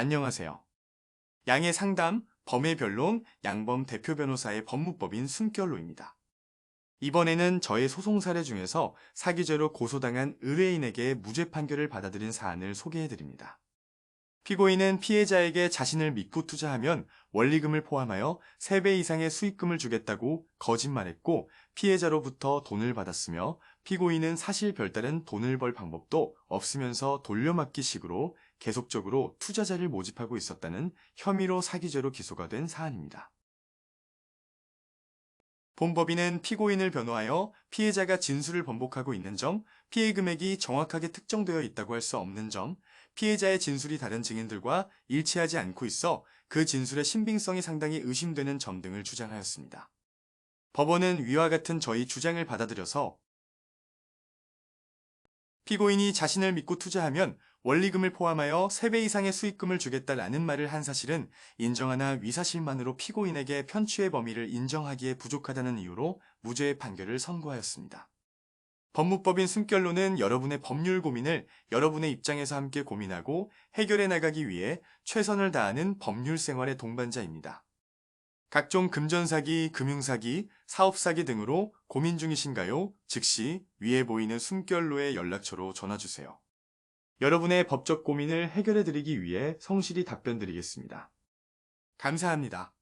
안녕하세요. 양의 상담, 범의 변론, 양범 대표 변호사의 법무법인 숨결로입니다. 이번에는 저의 소송 사례 중에서 사기죄로 고소당한 의뢰인에게 무죄 판결을 받아들인 사안을 소개해드립니다. 피고인은 피해자에게 자신을 믿고 투자하면 원리금을 포함하여 3배 이상의 수익금을 주겠다고 거짓말했고 피해자로부터 돈을 받았으며 피고인은 사실 별다른 돈을 벌 방법도 없으면서 돌려막기 식으로 계속적으로 투자자를 모집하고 있었다는 혐의로 사기죄로 기소가 된 사안입니다. 본법인은 피고인을 변호하여 피해자가 진술을 번복하고 있는 점, 피해 금액이 정확하게 특정되어 있다고 할 수 없는 점, 피해자의 진술이 다른 증인들과 일치하지 않고 있어 그 진술의 신빙성이 상당히 의심되는 점 등을 주장하였습니다. 법원은 위와 같은 저희 주장을 받아들여서 피고인이 자신을 믿고 투자하면 원리금을 포함하여 3배 이상의 수익금을 주겠다라는 말을 한 사실은 인정하나 위사실만으로 피고인에게 편취의 범위를 인정하기에 부족하다는 이유로 무죄의 판결을 선고하였습니다. 법무법인 숨결로는 여러분의 법률 고민을 여러분의 입장에서 함께 고민하고 해결해 나가기 위해 최선을 다하는 법률 생활의 동반자입니다. 각종 금전사기, 금융사기, 사업사기 등으로 고민 중이신가요? 즉시 위에 보이는 숨결로의 연락처로 전화주세요. 여러분의 법적 고민을 해결해 드리기 위해 성실히 답변 드리겠습니다. 감사합니다.